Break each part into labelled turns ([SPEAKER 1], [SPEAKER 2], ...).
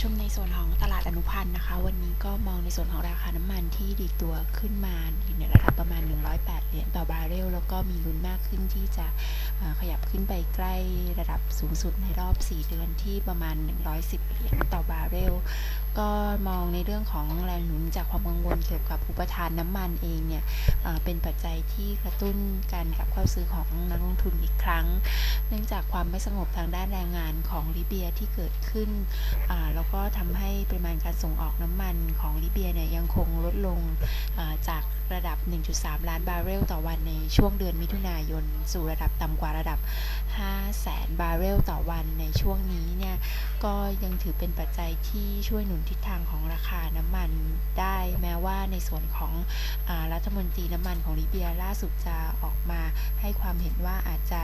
[SPEAKER 1] ชมในส่วนของตลาดอนุพันธ์นะคะ วันนี้ก็มองในส่วนของราคาน้ำมันที่ดีตัวขึ้นมาอยู่ในระดับประมาณ 108 เหรียญต่อบาร์เรลแล้วก็มีลุ้นมากขึ้นที่จะขยับขึ้นไปใกล้ระดับสูงสุดในรอบ 4 เดือนที่ประมาณ 110 เหรียญต่อบาร์เรล ก็มองในเรื่องของแรงหนุนจากความกังวลเกี่ยวกับอุปทานน้ำมันเองเนี่ยเป็นปัจจัยที่กระตุ้นการกลับเข้าซื้อของนักลงทุนอีกครั้ง เนื่องจากความไม่สงบทางด้านแรงงานของลิเบียที่เกิดขึ้นแล้วก็ทำให้ปริมาณการส่งออกน้ำมันของลิเบียเนี่ยยังคงลดลงจาก ระดับ 1.3 ล้านบาร์เรลต่อวันในช่วงเดือนมิถุนายน สู่ระดับต่ำกว่าระดับ5แสนบาร์เรลต่อวันในช่วงนี้เนี่ย ก็ยังถือเป็นปัจจัยที่ช่วยหนุนทิศทางของราคาน้ำมันได้แม้ว่าในส่วนของอรัฐมนตรีน้ำมันของลิเบียล่าสุดจะออกมาให้ความเห็นว่าอาจจะ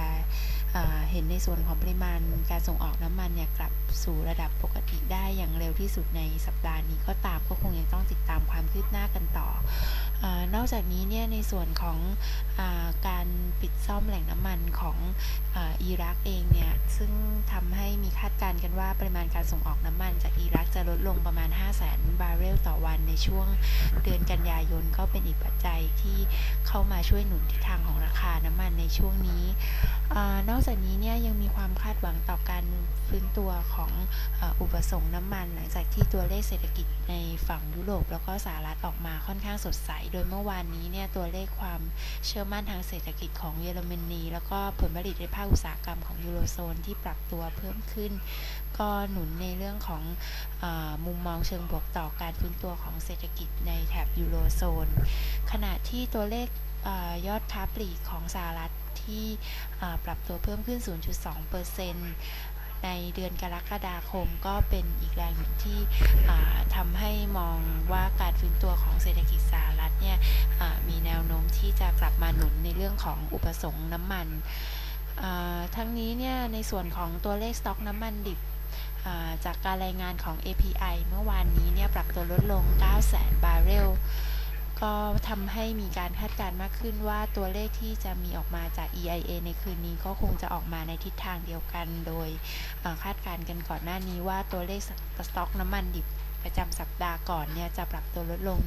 [SPEAKER 1] เห็นในส่วนของปริมาณการส่งออกน้ำมันเนี่ยกลับสู่ระดับปกติได้อย่างเร็วที่สุดในสัปดาห์นี้ก็ตามก็คงยังต้องติดตามความคืบหน้ากันต่ออนอกจากนี้เนี่ยในส่วนของอการปิดซ่อมแหล่งน้ำมันของออิรักเองเนี่ยซึ่งทำให้มีคาดการณ์กันว่าปริมาณการส่งออกน้ำมันจากอิรักจะลดลงประมาณ 5 0 0แสนบาร์เรลต่อวันในช่วงเดือนกันยายนก็เป็นอีกปัจจัยที่เข้ามาช่วยหนุนทิศทางของราคาน้ำมันในช่วงนี้อนอกจากนี้เนี่ยยังมีความคาดหวังต่อการฟื้นตัวของอุปสงค์น้ำมัน หลังจากที่ตัวเลขเศรษฐกิจในฝั่งยุโรปแล้วก็สหรัฐออกมาค่อนข้างสดใส โดยเมื่อวานนี้เนี่ยตัวเลขความเชื่อมั่นทางเศรษฐกิจของเยอรมนี แล้วก็ผลผลิตในภาคอุตสาหกรรมของยูโรโซนที่ปรับตัวเพิ่มขึ้น ก็หนุนในเรื่องของอมุมมองเชิงบวกต่อการฟื้นตัวของเศรษฐกิจในแถบยูโรโซน ขณะที่ตัวเลขอยอดค้าปลีกของสหรัฐ ที่ปรับตัวเพิ่มขึ้น 0.2%ในเดือนกรกฎาคมก็เป็นอีกแรงหนึ่งที่ทำให้มองว่าการฟื้นตัวของเศรษฐกิจสหรัฐเนี่ยมีแนวโน้มที่จะกลับมาหนุนในเรื่องของอุปสงค์น้ำมันทั้งนี้เนี่ยในส่วนของตัวเลขสต็อกน้ำมันดิบจากการรายงานของ API เมื่อวานนี้เนี่ยปรับตัวลดลง 900,000 บาร์เรล ก็ทำให้มีการคาดการณ์มากขึ้นว่าตัวเลขที่จะมีออกมาจาก EIA ในคืนนี้ก็คงจะออกมาในทิศทางเดียวกัน โดยคาดการณ์กันก่อนหน้านี้ว่าตัวเลขสต็อกน้ำมันดิบประจำสัปดาห์ก่อนเนี่ยจะปรับตัวลดลง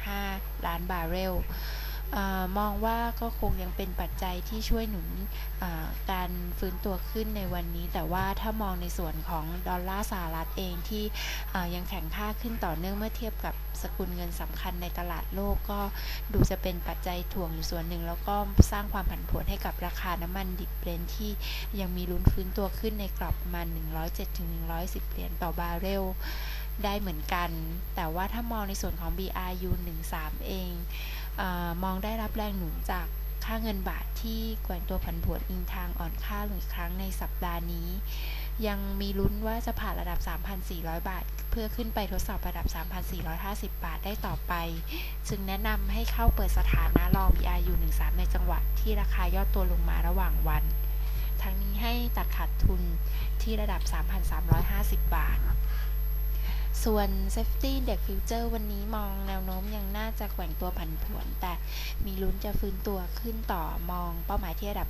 [SPEAKER 1] 1.5 ล้านบาร์เรล มองว่าก็คงยังเป็นปัจจัยที่ช่วยหนุนการฟื้นตัวขึ้นในวันนี้ แต่ว่าถ้ามองในส่วนของดอลลาร์สหรัฐเองที่ยังแข็งค่าขึ้นต่อเนื่องเมื่อเทียบกับสกุลเงินสำคัญในตลาดโลกก็ดูจะเป็นปัจจัยถ่วงอยู่ส่วนหนึ่ง แล้วก็สร้างความผันผวนให้กับราคาน้ำมันดิบเบรนที่ยังมีลุ้นฟื้นตัวขึ้นในกรอบประมาณ 107-110 เหรียญต่อบาร์เรลได้เหมือนกัน แต่ว่าถ้ามองในส่วนของ BRU 13 เองเออมองได้รับแรงหนุนจากค่าเงินบาทที่แกว่งตัวผันผวนอิงทางอ่อนค่าลงอีกครั้งในสัปดาห์นี้ ยังมีลุ้นว่าจะผ่านระดับ 3,400 บาท เพื่อขึ้นไปทดสอบระดับ 3,450 บาทได้ต่อไป จึงแนะนำให้เข้าเปิดสถานะรอง BRU 13ในจังหวะที่ราคาย่อตัวลงมาระหว่างวัน ทั้งนี้ให้ตัดขาดทุนที่ระดับ 3,350 บาท ส่วน Safety Index Future วันนี้มองแนวโน้มยังน่าจะแกว่งตัวผันผวน แต่มีลุ้นจะฟื้นตัวขึ้นต่อมองเป้าหมายที่ระดับ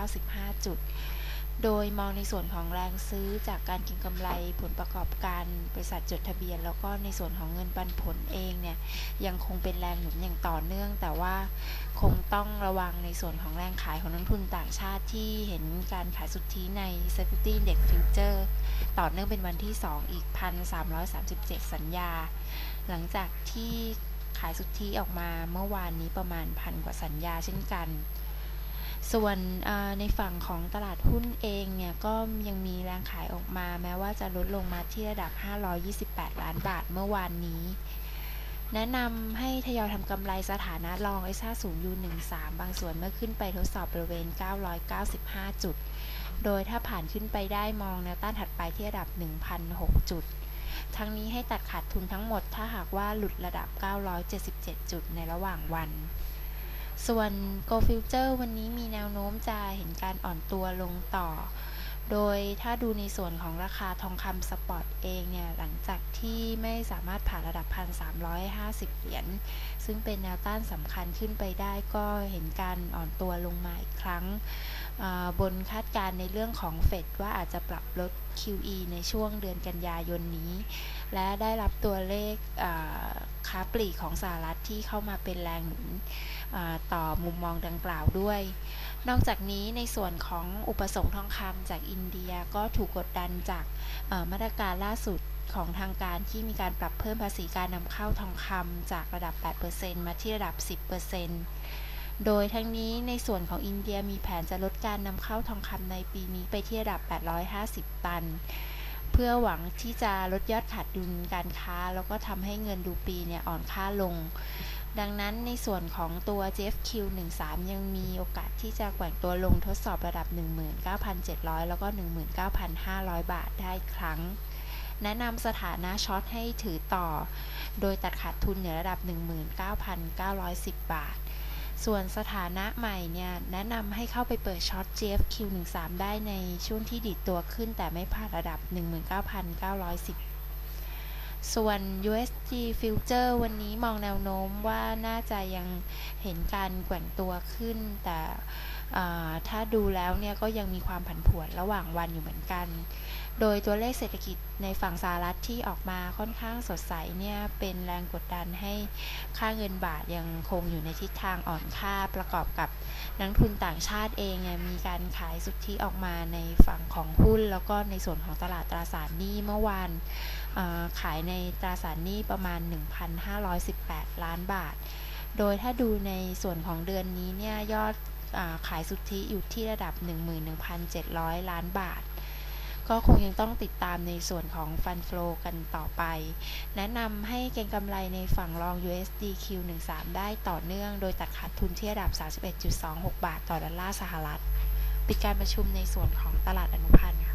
[SPEAKER 1] 995 จุด โดยมองในส่วนของแรงซื้อจากการเก็งกำไรผลประกอบการบริษัทจดทะเบียน แล้วก็ในส่วนของเงินปันผลเองเนี่ยยังคงเป็นแรงหนุนอย่างต่อเนื่อง แต่ว่าคงต้องระวังในส่วนของแรงขายของนักทุนต่างชาติที่เห็นการขายสุทธิใน Safety Index Future ต่อเนื่องเป็นวันที่ 2 อีก 1,337 สัญญา หลังจากที่ขายสุทธิออกมาเมื่อวานนี้ประมาณพันกว่าสัญญาเช่นกัน ส่วนในฝั่งของตลาดหุ้นเองเนี่ยก็ยังมีแรงขายออกมา แม้ว่าจะลดลงมาที่ระดับ 528 ล้านบาทเมื่อวานนี้ แนะนำให้ทยอยทำกำไรสถานะรอง S50U13 บางส่วนเมื่อขึ้นไปทดสอบบริเวณ 995 จุด โดยถ้าผ่านขึ้นไปได้มองแนวต้านถัดไปที่ระดับ 1,006 จุดทั้งนี้ให้ตัดขาดทุนทั้งหมดถ้าหากว่าหลุดระดับ 977 จุดในระหว่างวัน ส่วน Go Future วันนี้มีแนวโน้มจะเห็นการอ่อนตัวลงต่อ โดยถ้าดูในส่วนของราคาทองคำสปอตเองเนี่ย หลังจากที่ไม่สามารถผ่านระดับ 1,350 เหรียญ ซึ่งเป็นแนวต้านสำคัญขึ้นไปได้ก็เห็นการอ่อนตัวลงมาอีกครั้งบนคาดการณ์ในเรื่องของเฟดว่าอาจจะปรับลด QE ในช่วงเดือนกันยายนนี้ และได้รับตัวเลขค้าปลีกของสหรัฐที่เข้ามาเป็นแรงหนุนต่อมุมมองดังกล่าวด้วย นอกจากนี้ในส่วนของอุปสงค์ทองคำจากอินเดียก็ถูกกดดันจากมาตรการล่าสุดของทางการที่มีการปรับเพิ่มภาษีการนำเข้าทองคำจากระดับ 8%มาที่ระดับ 10% โดยทั้งนี้ในส่วนของอินเดียมีแผนจะลดการนำเข้าทองคำในปีนี้ไปที่ระดับ 850 ตัน เพื่อหวังที่จะลดยอดขาดดุลการค้า แล้วก็ทำให้เงินดูปีเนี่ยอ่อนค่าลง ดังนั้นในส่วนของตัว JFQ 13 ยังมีโอกาสที่จะแกว่งตัวลงทดสอบระดับ 19,700 แล้วก็ 19,500 บาทได้ครั้งแนะนำสถานะช็อตให้ถือต่อ โดยตัดขาดทุนเหนือระดับ 19,910 บาท ส่วนสถานะใหม่เนี่ย แนะนำให้เข้าไปเปิดช็อต JFQ 13 ได้ในช่วงที่ดีดตัวขึ้นแต่ไม่ผ่านระดับ 19,910 ส่วน USD Future วันนี้มองแนวโน้มว่าน่าจะยังเห็นการแกว่งตัวขึ้นแต่ ถ้าดูแล้วเนี่ยก็ยังมีความผันผวนระหว่างวันอยู่เหมือนกัน โดยตัวเลขเศรษฐกิจในฝั่งสหรัฐที่ออกมาค่อนข้างสดใสเนี่ยเป็นแรงกดดันให้ค่าเงินบาทยังคงอยู่ในทิศทางอ่อนค่าประกอบกับนักทุนต่างชาติเองเมีการขายสุทธิออกมาในฝั่งของหุ้น แล้วก็ในส่วนของตลาดตราสารหนี้เมื่อวานขายในตราสารหนี้ประมาณ 1,518 ล้านบาท โดยถ้าดูในส่วนของเดือนนี้เนี่ยยอด ขายสุทธิอยู่ที่ระดับ 11,700 ล้านบาท ก็คงยังต้องติดตามในส่วนของฟันฟล w กันต่อไป แนะนำให้เก็งกำไรในฝั่งรอง USD Q13 ได้ต่อเนื่อง โดยตัดขาดทุนที่ระดับ 31.26 บาทต่อดอลลาร์สหรัฐ ปิดการประชุมในส่วนของตลาดอนุพันธ์